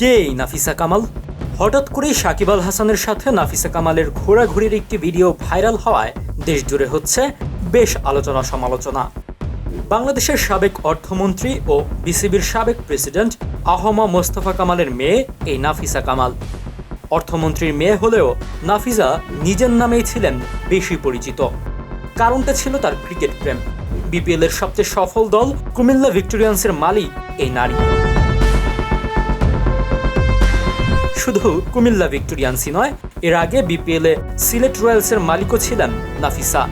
কে এই নাফিসা কামাল। হঠাৎ করেই সাকিব আল হাসানের সাথে নাফিসা কামালের ঘোরাঘুরির একটি ভিডিও ভাইরাল হওয়ায় দেশ জুড়ে হচ্ছে বেশ আলোচনা সমালোচনা। বাংলাদেশের সাবেক অর্থমন্ত্রী ও বিসিবির সাবেক প্রেসিডেন্ট আহমা মোস্তফা কামালের মেয়ে এই নাফিসা কামাল। অর্থমন্ত্রীর মেয়ে হলেও নাফিজা নিজের নামেই ছিলেন বেশি পরিচিত। কারণটা ছিল তার ক্রিকেট প্রেম। বিপিএলের সবচেয়ে সফল দল কুমিল্লা ভিক্টোরিয়ান্সের মালিক এই নারী। শুধু কুমিল্লা ভিক্টোরিয়ান্সই নয় এর আগে বিপিএল এ সিলেট রয়্যালসের মালিকও ছিলেন নাফিসা।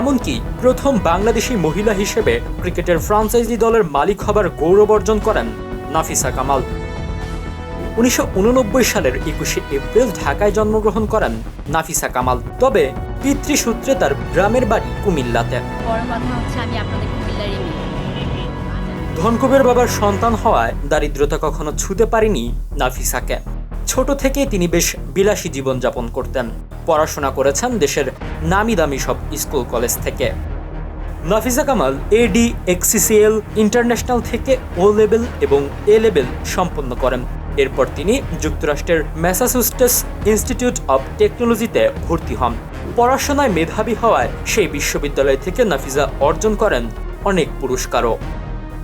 এমনকি প্রথম বাংলাদেশি মহিলা হিসেবে ক্রিকেটের ফ্রাঞ্চাইজি দলের মালিক হবার গৌরব অর্জন করেন নাফিসা কামাল। উনিশশো ঊননব্বই সালের একুশে এপ্রিল ঢাকায় জন্মগ্রহণ করেন নাফিসা কামাল। তবে পিতৃসূত্রে তার গ্রামের বাড়ি কুমিল্লাতে। ধনকুবের বাবার সন্তান হওয়ায় দারিদ্রতা কখনো ছুতে পারেনি নাফিসাকে। ছোট থেকেই তিনি বেশ বিলাসী জীবনযাপন করতেন। পড়াশোনা করেছেন দেশের নামি দামি সব স্কুল কলেজ থেকে। নাফিজা কামাল এডি এক্সিসিএল ইন্টারন্যাশনাল থেকে ও লেভেল এবং এ লেভেল সম্পন্ন করেন। এরপর তিনি যুক্তরাষ্ট্রের ম্যাসাচুসেটস ইনস্টিটিউট অব টেকনোলজিতে ভর্তি হন। পড়াশোনায় মেধাবী হওয়ায় সেই বিশ্ববিদ্যালয় থেকে নাফিজা অর্জন করেন অনেক পুরস্কারও।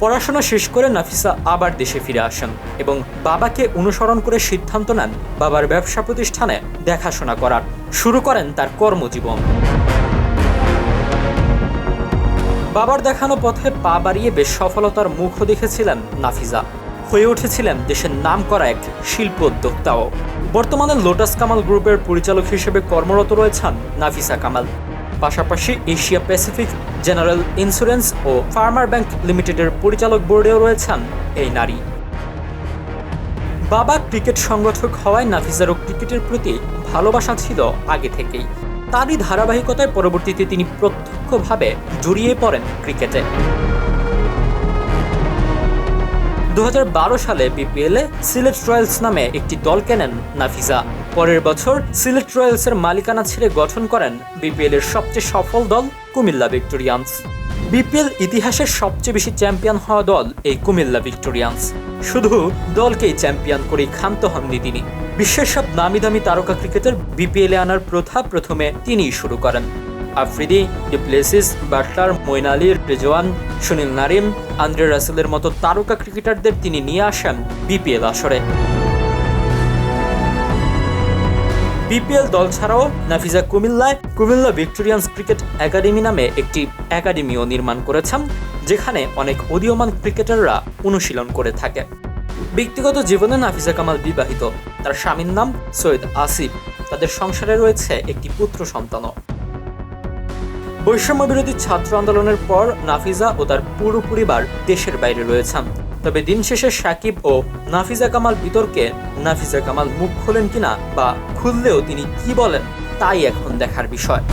পড়াশোনা শেষ করে নাফিসা আবার দেশে ফিরে আসেন এবং বাবাকে অনুসরণ করে সিদ্ধান্ত নেন বাবার ব্যবসা প্রতিষ্ঠানে দেখাশোনা করার। শুরু করেন তার কর্মজীবন। বাবার দেখানো পথে পা বাড়িয়ে বেশ সফলতার মুখও দেখেছিলেন নাফিজা হয়ে উঠেছিলেন দেশের নাম করা এক শিল্প উদ্যোক্তাও। বর্তমানে লোটাস কামাল গ্রুপের পরিচালক হিসেবে কর্মরত রয়েছেন নাফিসা কামাল। পাশাপাশি এশিয়া প্যাসিফিক জেনারেল ইন্স্যুরেন্স ও ফার্মার ব্যাংক লিমিটেডের পরিচালক বোর্ডেও রয়েছেন এই নারী। বাবা ক্রিকেট সংগঠক হওয়ায় নাফিজারও ক্রিকেটের প্রতি ভালোবাসা ছিল আগে থেকেই। তারই ধারাবাহিকতায় পরবর্তীতে তিনি প্রত্যক্ষভাবে জড়িয়ে পড়েন ক্রিকেটে। দুহাজার বারো সালে বিপিএলে সিলেট রয়্যালস নামে একটি দল কেনেন নাফিজা। পরের বছর সিলেট রয়্যালসের মালিকানা ছেড়ে গঠন করেন বিপিএল এর সবচেয়ে সফল দল কুমিল্লা ভিক্টোরিয়ান্স। বিপিএল ইতিহাসের সবচেয়ে বেশি চ্যাম্পিয়ন হওয়া দল এই কুমিল্লা ভিক্টোরিয়ান্স। শুধু দলকেই চ্যাম্পিয়ন করেই ক্ষান্ত হননি তিনি। বিশ্বের সব নামি দামি তারকা ক্রিকেটার বিপিএলে আনার প্রথা প্রথমে তিনিই শুরু করেন। Afridi du Plessis Buttler Moeen Ali Rizwan, Sunil Narine, Andre রাসেলের মতো তারকা ক্রিকেটারদের তিনি নিয়ে আসেন বিপিএল আসরে। বিপিএল দল ছাড়াও নাফিজা কুমিল্লায় কুমিল্লা ভিক্টোরিয়ান্স ক্রিকেট একাডেমি নামে একটি একাডেমিও নির্মাণ করেছেন, যেখানে অনেক উদীয়মান ক্রিকেটাররা অনুশীলন করে থাকে। ব্যক্তিগত জীবনে নাফিজা কামাল বিবাহিত। তার স্বামীর নাম সৈয়দ আসিফ। তাদের সংসারে রয়েছে একটি পুত্র সন্তানও। বৈষম্য বিরোধী ছাত্র আন্দোলনের পর নাফিজা ও তার পুরো পরিবার দেশের বাইরে রয়েছেন তবে দিন শেষে সাকিব ও নাফিজা কামাল বিতর্কে নাফিজা কামাল মুখ খোলেন কিনা বা খুললেও তিনি কি বলেন, তাই এখন দেখার বিষয়।